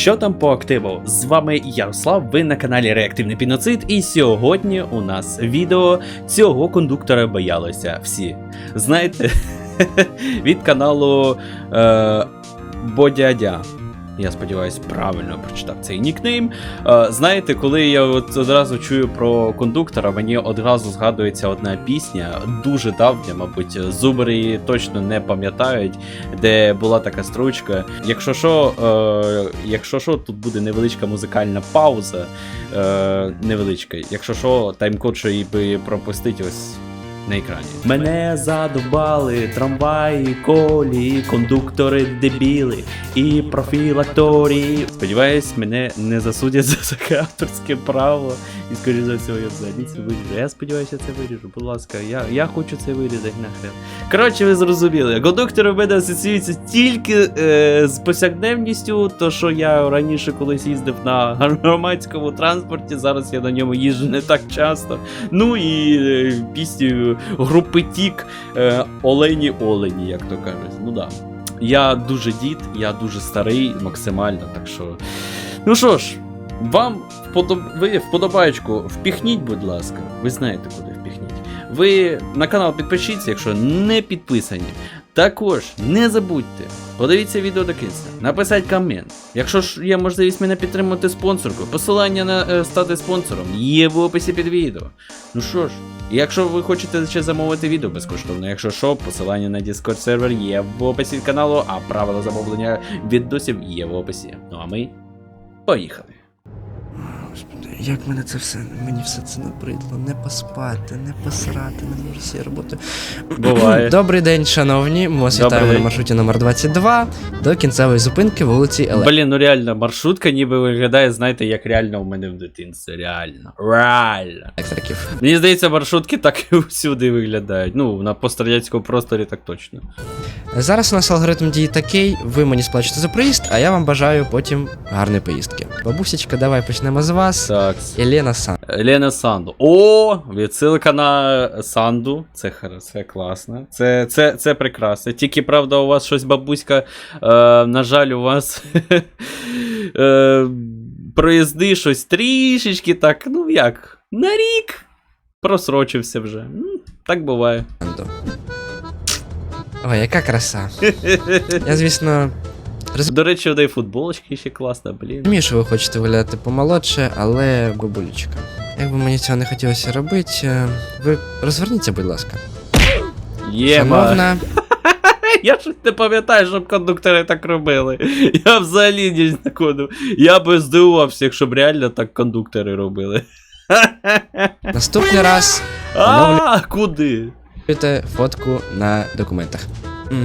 Що там по активу? З вами Ярослав, ви на каналі Реактивний Піноцид, і сьогодні у нас відео цього кондуктора боялися всі. Знаєте, від каналу е, Бодядя. Я сподіваюся, правильно прочитав цей нікнейм. Е, знаєте, коли я от одразу чую про кондуктора, мені одразу згадується одна пісня, дуже давня, мабуть, зубри її точно не пам'ятають, де була така строчка. Якщо що, е, якщо що, тут буде невеличка музикальна пауза. Е, невеличка. Якщо що, таймкод, що її пропустить ось. На екрані. Мене задобали трамваї, колії, кондуктори дебіли і профілакторії. Сподіваюсь, мене не засудять за таке авторське право. І скоріше за всього я взагалі це виріжу. Я сподіваюся, це виріжу. Будь ласка, я, я хочу це вирізати нахрен. Коротше, ви зрозуміли. Кондуктори в мене асоціюються тільки е, з повсякденністю, то що я раніше колись їздив на громадському транспорті, зараз я на ньому їжджу не так часто. Ну і е, піснею групи Тік е, Олені Олені, як то кажуть. Ну да. Я дуже дід, я дуже старий, максимально, так що. Ну що ж, вам вподоб... ви вподобаєчку впіхніть, будь ласка. Ви знаєте, куди впіхніть. Ви на канал підпишіться, якщо не підписані. Також не забудьте, подивіться відео до кінця, написати комент. Якщо ж є можливість мене підтримати спонсоркою, посилання на е, стати спонсором є в описі під відео. Ну що ж, якщо ви хочете ще замовити відео безкоштовно, якщо що, посилання на Discord сервер є в описі каналу, а правила замовлення відосів є в описі. Ну а ми поїхали. husband як мене це все, мені все це набридло. Не поспати, не посрати, не можу всі роботи. Буває. Добрий день, шановні. Ми вас Добрий вітаємо на маршруті номер 22 до кінцевої зупинки вулиці Еле. Блін, ну реально, маршрутка ніби виглядає, знаєте, як реально у мене в дитинстві. Реально. Реально. Електриків. Мені здається, маршрутки так і всюди виглядають. Ну, на пострадянському просторі так точно. Зараз у нас алгоритм дії такий: ви мені сплачете за проїзд, а я вам бажаю потім гарної поїздки. Бабусечка, давай почнемо з вас. Так. Елена Сан. Лена Санду. О, відсилка на Санду. Це це класно. Це, це, це прекрасно. Тільки правда, у вас щось бабуська. Е, на жаль, у вас е, проїзди щось трішечки так, ну як, на рік просрочився вже. Так буває. Ой, яка краса. Я, звісно, До речі, де футболочки ще класно, блін. розумію, що ви хочете виглядати помолодше, але бабулечка. Якби мені цього не хотілося робити, е, ви розверніться, будь ласка. Єма. Я щось не пам'ятаю, щоб кондуктори так робили. Я взагалі не знаходив. Я би здивувався, якщо б реально так кондуктори робили. наступний раз А, куди? Фотку на документах.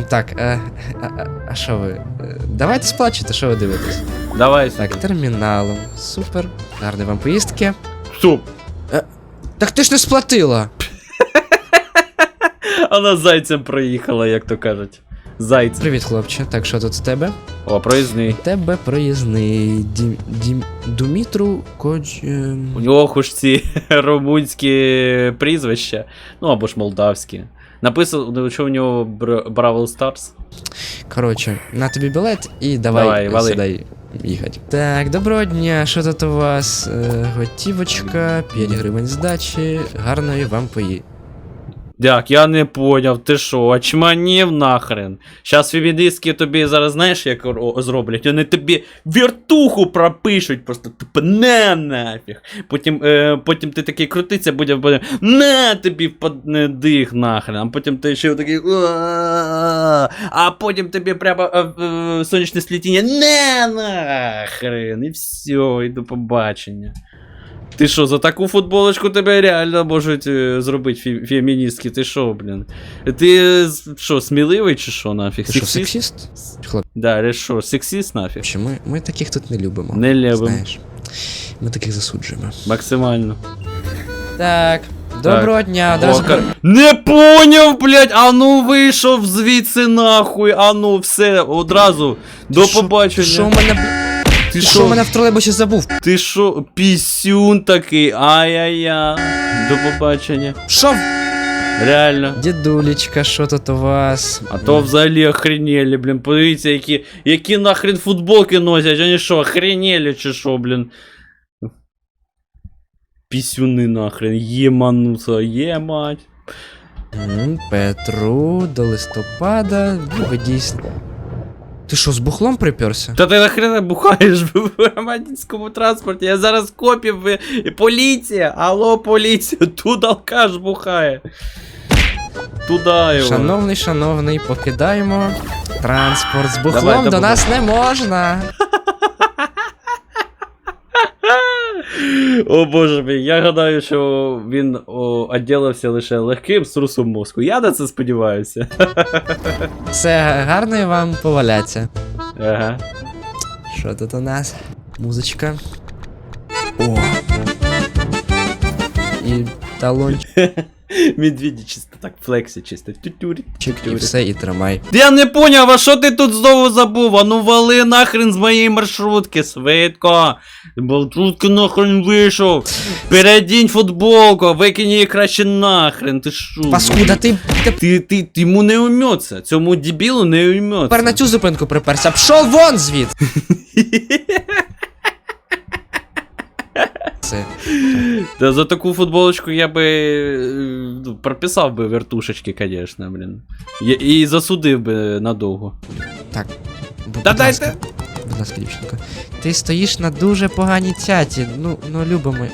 Так, е, а, а- а що ви? Е, Давайте сплачуйте, що ви дивитесь. Давай Так, терміналом. Супер. Гарної вам поїздки. Стоп. Так ти ж не сплатила! Вона зайцем проїхала, як то кажуть. Зайцем. Привіт, хлопче. Так, що тут з тебе? О, проїзний. Тебе проїзний Дім, Дім, Думітру Кодж... У нього хоч ці румунські прізвища, ну або ж молдавські. Написано, ну, що у нього Бр- Бравл Старс. Коротше, на тобі білет і давай, Давай, вали. сюди їхати. Так, доброго дня. Що тут у вас? Е, готівочка, 5 гривень здачі. Гарної вам поїздки. Дяк, я не поняв, ти що, очманів нахрен. Щас феміністки тобі зараз знаєш, як зроблять? Вони тобі віртуху пропишуть, просто типу на нафіг. Потім, е, потім ти такий крутиться, буде, буде на тобі впад- не дих нахрен. А потім ти ще такий. А потім тобі прямо е, е, сонячне слітіння на нахрен. І все, і побачення. Ти що, за таку футболочку тебе реально можуть е, зробити фі- феміністки? Ти що, блін? Ти е, що, сміливий чи що нафіг? Ти що, сексіст? Хлопче, Да, що, сексіст нафіг? ми, ми таких тут не любимо. Не любимо. Знаєш. Ми таких засуджуємо. Максимально. Так, доброго дня. О, Одразу... Не поняв, блядь, а ну вийшов звідси нахуй, а ну все, одразу. До Що- побачення. Що у мене, б- Ти що у мене в тролейбусі забув? Ти що, пісюн такий, ай-яй-яй. До побачення. Що? Реально. Дідулечка, що тут у вас? А то взагалі охренели, блін. Подивіться, які, які нахрен футболки носять. Вони що, охренели чи що, блін. Пісюни нахрен, ємануса, ємать. М, Петру до листопада. Ну, ви дійсно. Ти що, з бухлом приперся? Та ти нахрена бухаєш в громадянському транспорті? Я зараз копів, ви- поліція, алло, поліція, тут алкаш бухає. Туда його. Шановний, шановний, покидаємо транспорт. З бухлом Давай, до давай. нас не можна. О боже мій, я гадаю, що він о, лише легким струсом мозку. Я на це сподіваюся. Все, гарної вам поваляться. Ага. Що тут у нас? Музичка. О. І талончик, Медведі чисто так, флексі чисто. Тютюрі. і все, і тримай. Я не поняв, а що ти тут знову забув? А ну вали нахрен з моєї маршрутки, швидко. Маршрутки нахрен вийшов. Передінь футболку, викинь її краще нахрен. Ти що? Паскуда, ти Ти, ти, ти йому не уйметься. Цьому дебілу не уйметься. тепер на цю зупинку приперся. Пшов вон звід! Та за таку футболочку я би е, прописав би вертушечки, конечно, блін. Я- І засудив би надовго. Так. Будь Та ласка, дайте. Будь ласка, дівчинко. Ти стоїш на дуже поганій цяті. Ну, ну любимо.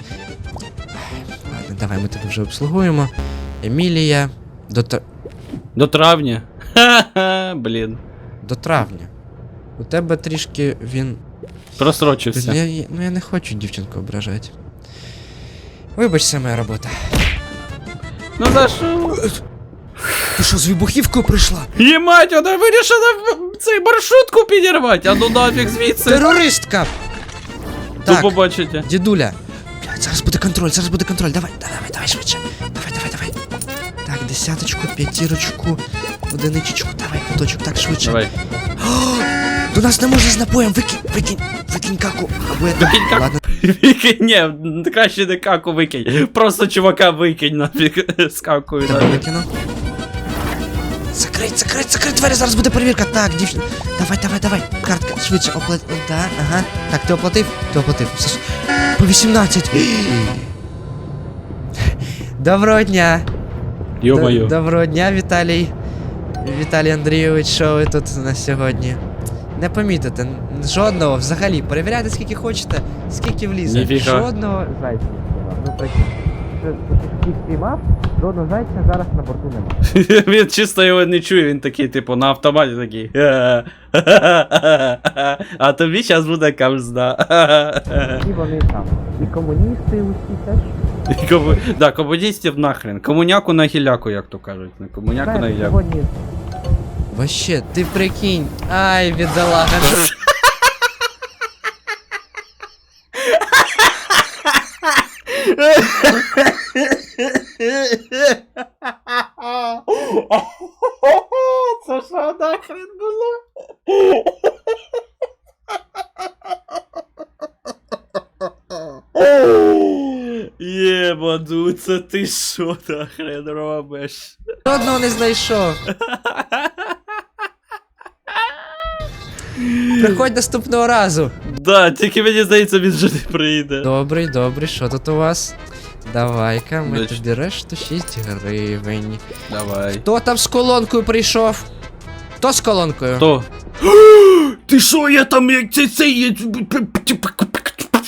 Ладно, давай ми тебе вже обслугуємо. Емілія. До, тр- До травня. Ха-ха, блін. до травня. У тебе трішки він. Просрочився. Я- ну я не хочу дівчинку ображати. Вибач, це моя робота. Ну за що? Ти що, з вибухівкою прийшла? Ємать, вона вирішила в- цей маршрутку підірвати, а ну нафіг звідси. Терористка! Так, побачите. дідуля. Блядь, зараз буде контроль, зараз буде контроль. Давай, давай, давай швидше. Давай, давай, давай. Так, десяточку, п'ятірочку, одиничечку, давай, куточок, так швидше. Давай. До нас не може з напоєм, викинь, викинь, викинь каку. Або я Викинь каку. Ладно, Викинь, ні, краще не каку викинь. Просто чувака викинь нафіг з какою. тебе викину. Закрить, закрить, закрить двері, зараз буде перевірка. Так, дівчина. Давай, давай, давай. Картка, швидше, оплати. Да, ага. Так, ти оплатив? Ти оплатив. Все ж. По 18. Доброго дня. Д- Йо-моє. Доброго дня, Віталій. Віталій Андрійович, що ви тут на сьогодні? Не помітите, жодного взагалі. Перевіряйте скільки хочете, скільки влізе. Ніфіга. Жодного зайця. Ну прикинь. Ти спіймав, жодного зайця зараз на борту немає. Він чисто його не чує, він такий, типу, на автоматі такий. А тобі зараз буде камзда. І вони там. І комуністи усі теж. І кому... Да, комуністів нахрен. Комуняку на гіляку, як то кажуть. Не комуняку на гіляку. сьогодні. Вообще, ти прикинь. Ай, бідолага. що- Це що нахрен було? Єбаду, це ти що нахрен робиш? Жодного не знайшов. Приходь наступного разу. Да, тільки мені здається, він вже не прийде. Добрий, добрий, що тут у вас? Давай-ка, ми Значить- тобі решту 6 гривень. Давай. Хто там з колонкою прийшов? Хто з колонкою? Хто? Ти що, я там як це це є.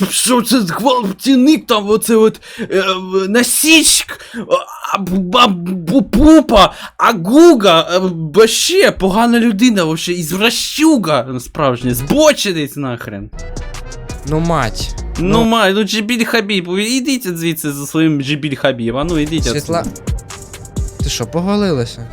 Що це гвалтівник там, оце от е, насічк, а, пупа, агуга, е, вообще погана людина, вообще, ізвращуга справжня, збочинець нахрен. Ну мать. Ну, май, ну Джибіль Хабіб, ідіть звідси за своїм Джибіль Хабіб, а ну ідіть Світла. Ти що, поголилася?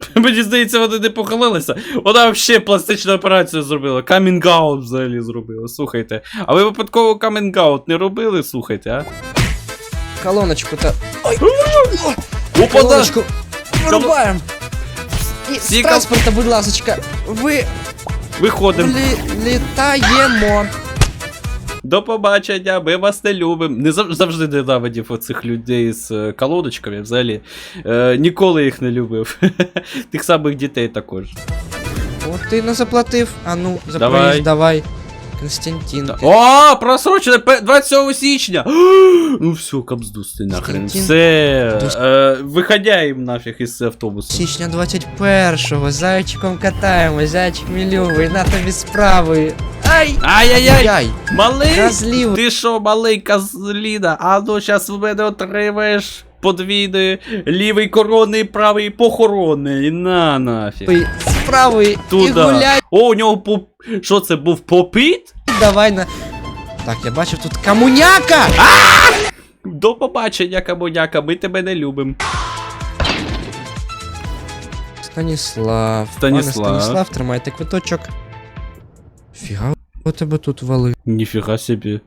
Мені здається, вони не похилилися. Вона взагалі пластичну операцію зробила. Камінг-аут взагалі зробила. Слухайте. А ви випадково камінг-аут не робили, слухайте, а? Колоночку та. Ой! Опа, да! Колоночку вирубаємо! І з Всі кол- транспорта, будь ласочка, ви Виходимо. лі- літаємо. До побачення, ми вас не любимо. Не зав- завжди ненавидів оцих людей з е, колодочками, взагалі. Е, ніколи їх не любив. Тих самих дітей також. О, ти не заплатив. А ну, за Давай. проїзд давай. Константин. ти- О, просрочене пе- 27 січня! ну все, капздусти нахрен. Все. Е, виходяємо нафіг із автобусу. Січня 21-го, зайчиком катаємось, зайчик мільовий, на тобі справи. Ай! Ай-яй-яй! Малий! Розлів! Ти що, малий козліна? А ну щас в мене отримаєш подвійний лівий коронний, правий похоронний. На нафіг. Ой, Справи і гуляй, О, у нього поп... Що це був попит? давай на. Так, я бачив тут камуняка! А! До побачення, камоняка, ми тебе не любимо. Станіслав. Станіслав. Пане Станіслав, тримайте квиточок. Фіга у тебе тут вали. Ніфіга собі.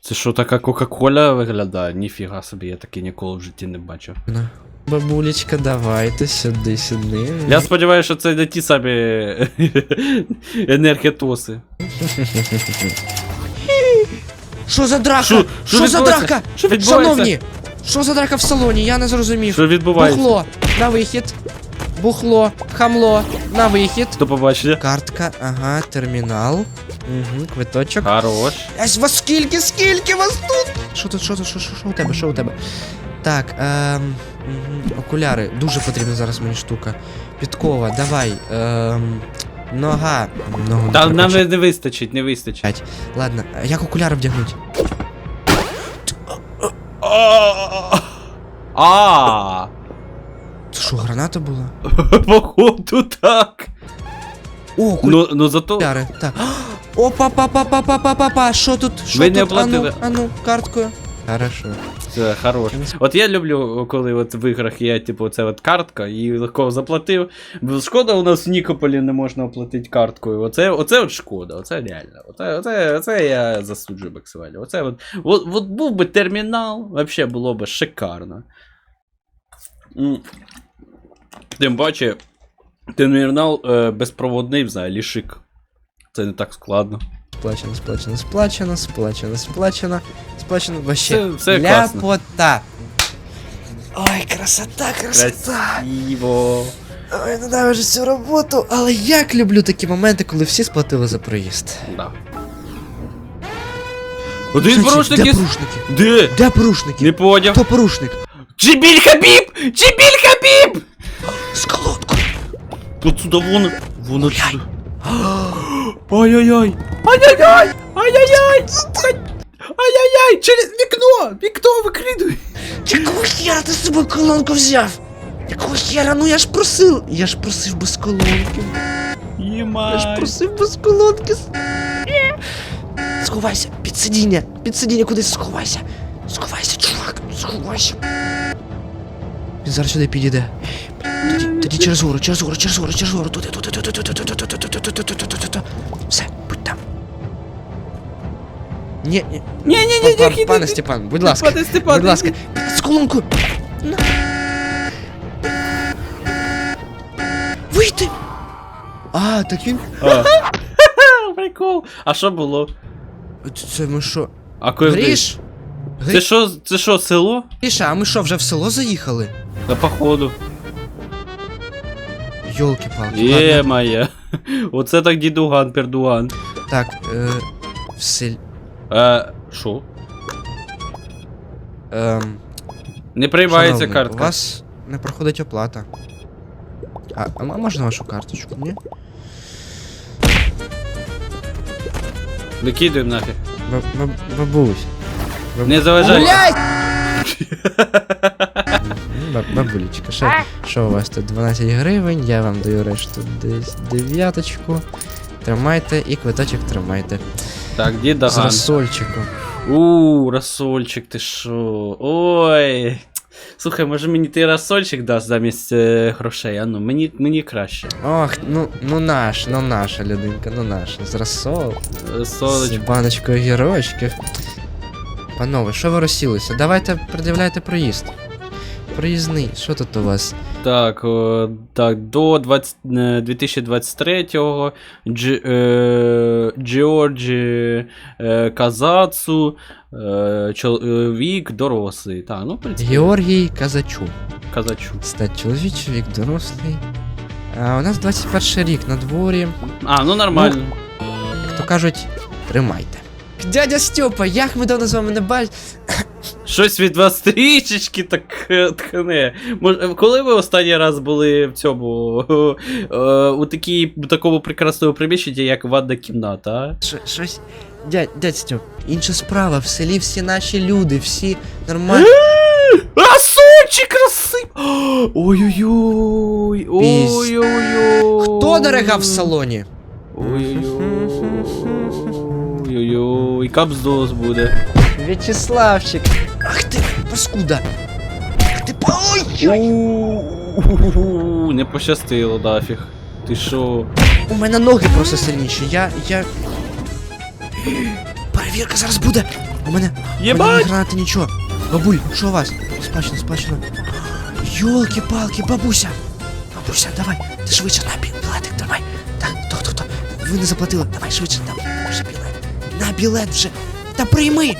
Це що, така Кока-Кола виглядає? Ніфіга собі, я таки ніколи в житті не бачив. Бабулечка, давайте сюди, сюди. Я сподіваюся, що це не ті самі енергетоси. Що за драка? Що- за драка? Що відбувається? Шановні! Що за драка в салоні? Я не зрозумів. Що відбувається? Бухло, на вихід. Бухло, хамло, на вихід. До побачення. Картка, ага, термінал. Угу, квиточок. Хорош. Ась вас скільки, скільки вас тут? Що тут, що тут, що, що, що у тебе, що у тебе? Так, ем, окуляри. Дуже потрібна зараз мені штука. Підкова, давай. Ем, нога. Ногу Та нам не вистачить, не вистачить. Ладно, як окуляри вдягнуть? А, Це що, граната була? походу так. О, окуляри. Ну, ну зато. Так. Опа, па па па па па па па Що тут? Що тут? не ану, оплатили. ану, карткою. Хорошо. Це хорош. От я люблю, коли от в іграх є, типу, це от картка, і легко заплатив. Шкода, у нас в Нікополі не можна оплатити карткою. Оце, оце от шкода, оце реально. Оце, оце, оце я засуджую максимально. Оце от, от, от був би термінал, взагалі було б шикарно. Тим паче, термінал е, безпроводний взагалі шик. Це не так складно. Сплачено, сплачено, сплачено, сплачено, сплачено, сплачено. Вообще. Все, все. Ляпота. Ой, красота, красота. Красиво. Ой, ненавижу цю роботу, але як люблю такі моменти, коли всі сплатили за проїзд. Да. Один Кстати, порушник Де є. порушники? Де? Де порушники? Не поняв. Хто порушник? Джибіль Хабіб! Джибіль Хабіб! З колодкою. Отсюда вон. Вон отсюда. Ай-яй-яй! Ай-яй-яй! Ай-яй-яй! Ай-яй-яй! Через вікно! Вікно викридуй! Якого хера ти з собою колонку взяв? Якого хера? Ну я ж просив. Я ж просив без колонки. Я ж просив без колонки. Сховайся, під сидіння, під сидіння кудись сховайся. Сховайся, чувак, сховайся. Він зараз сюди підійде. Тоді, через гору, через гору, через гору, через гору, туди, туди, туди, туди, туди, туди, туди, туди, туди, туди, туди, туди. Все, будь там. Ні, ні, Ні-ні-ні, пане Степан, будь ласка, Пане Степан, будь ласка, з колонку. Вийти. А, так він. А. Прикол. А що було? Це ми що? А куди? Гріш? Це що, це що, село? Гріша, а ми що, вже в село заїхали? Та походу. Йолки-палки. Є моя. Оце так дідуган, пердуган. Так, е, в сель... Е, що? Ем, Не приймається шановний, картка. У вас не проходить оплата. А, а можна вашу карточку, ні? Викидуємо нафіг. Баб- баб- Бабусь. Баб- Не заважай. М, баб- Бабулечка, що, що у вас тут 12 гривень, я вам даю решту десь дев'яточку. Тримайте і квиточок тримайте. Так, З дідаган. розсольчиком. У, рассольчик, ти шо? Ой. Слухай, може мені ти рассольчик дасть замість е, грошей, а ну, мені, мені краще. Ох, ну, ну наш, ну наша людинка, ну наша. З розсол. Е, З Солодочко. баночкою гірочків. Панове, що ви розсілися? Давайте пред'являйте проїзд. Проїзний, що тут у вас? Так, о, так, до 20, е, 2023-го Дж, е, Джорджі е, Казацу, е, чоловік дорослий. Так, ну, в принципі, Георгій Казачу. Казачу. Стать чоловічий вік дорослий. А, у нас 21 рік на дворі. А, ну нормально. Як то кажуть, тримайте. Дядя Стьопа, як ми давно з вами не бачили. Щось від вас трішечки так е, тхне. Мож- коли ви останній раз були в цьому е, у такій, такому прекрасному приміщенні, як ванна кімната, а? Що- Щось. Дядь, дядь Стьоп, інша справа, в селі всі наші люди, всі нормальні. А сончик красив! Ой-ой-ой! Ой-ой-ой! Хто дорогав в салоні? Ой-ой-ой! Ой-ой-ой! Капздос буде. В'ячеславчик. Ах ти, паскуда. Ах ти, па- ой, У-у-у, Не пощастило, дафіг. Ти шо? У мене ноги просто сильніші. Я. я. Перевірка зараз буде. У мене. У мене гранати нічого. Бабуль, що у вас? Спачено, спачено. Йолки-палки, бабуся. Бабуся, давай. Ти швидше на бі- білетик, давай. Так, хто, хто, хто. Ви не заплатили. Давай швидше, там. На білет вже. Та прийми.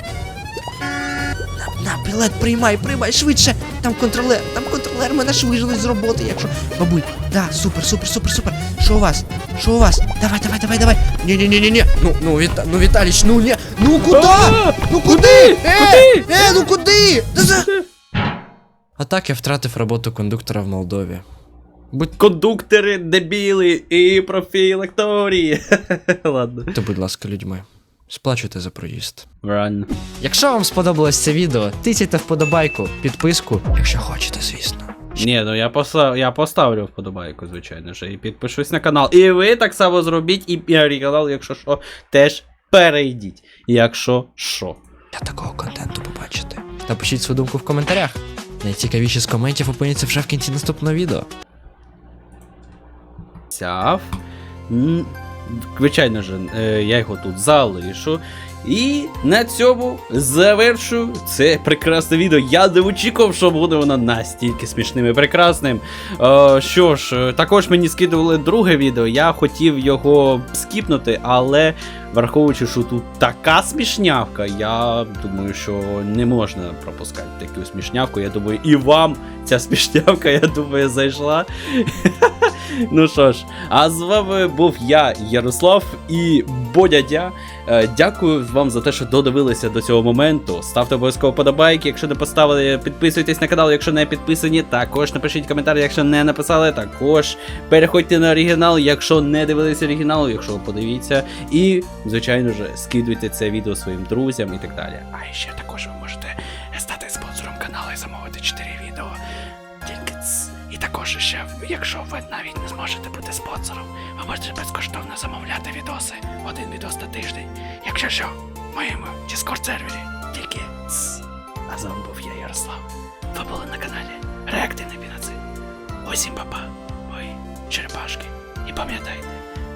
На, на білет приймай, приймай швидше. Там контролер, там контролер мене ж виженуть з роботи, якщо. Бабуль, да, супер, супер, супер, супер. Що у вас? Що у вас? Давай, давай, давай, давай. Ні, ні, ні, ні, ні. Ну, ну, Віта, ну, Віталіч, ну ні. Ну куди? Ну куди? Е, е, ну куди? Да за... А так я втратив роботу кондуктора в Молдові. Будь Кондуктори, дебіли і профілакторії. Ладно. то, будь ласка, людьми. Сплачуйте за проїзд. Ран. Якщо вам сподобалось це відео, тисяйте вподобайку, підписку, якщо хочете, звісно. Ні, ну я постав, я поставлю вподобайку, звичайно ж, і підпишусь на канал. І ви так само зробіть, і мій канал, якщо що, теж перейдіть. Якщо що. Для такого контенту побачите. Та пишіть свою думку в коментарях. Найцікавіші з коментів опиняться вже в кінці наступного відео. Сяв. Звичайно ж, е, я його тут залишу. І на цьому завершу це прекрасне відео. Я не очікував, що буде воно настільки смішним і прекрасним. Е, що ж, е, також мені скидували друге відео. Я хотів його скіпнути, але враховуючи, що тут така смішнявка, я думаю, що не можна пропускати таку смішнявку. Я думаю, і вам ця смішнявка, я думаю, зайшла. Ну що ж, а з вами був я, Ярослав і Бодядя. Е, Дякую вам за те, що додивилися до цього моменту. Ставте обов'язково подобайки, якщо не поставили, підписуйтесь на канал, якщо не підписані. Також напишіть коментар, якщо не написали. Також переходьте на оригінал, якщо не дивилися оригінал, якщо подивіться. І, звичайно ж, скидуйте це відео своїм друзям і так далі. А ще також ви також ще, якщо ви навіть не зможете бути спонсором, ви можете безкоштовно замовляти відоси. Один відос на тиждень. Якщо що, в моєму Discord сервері. Тільки ц. А з вами був я, Ярослав. Ви були на каналі Реактивний Піноцид. Усім папа. Ой, черепашки. І пам'ятайте.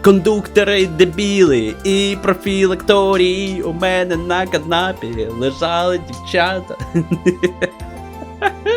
Кондуктори дебіли і профілакторії у мене на канапі лежали дівчата.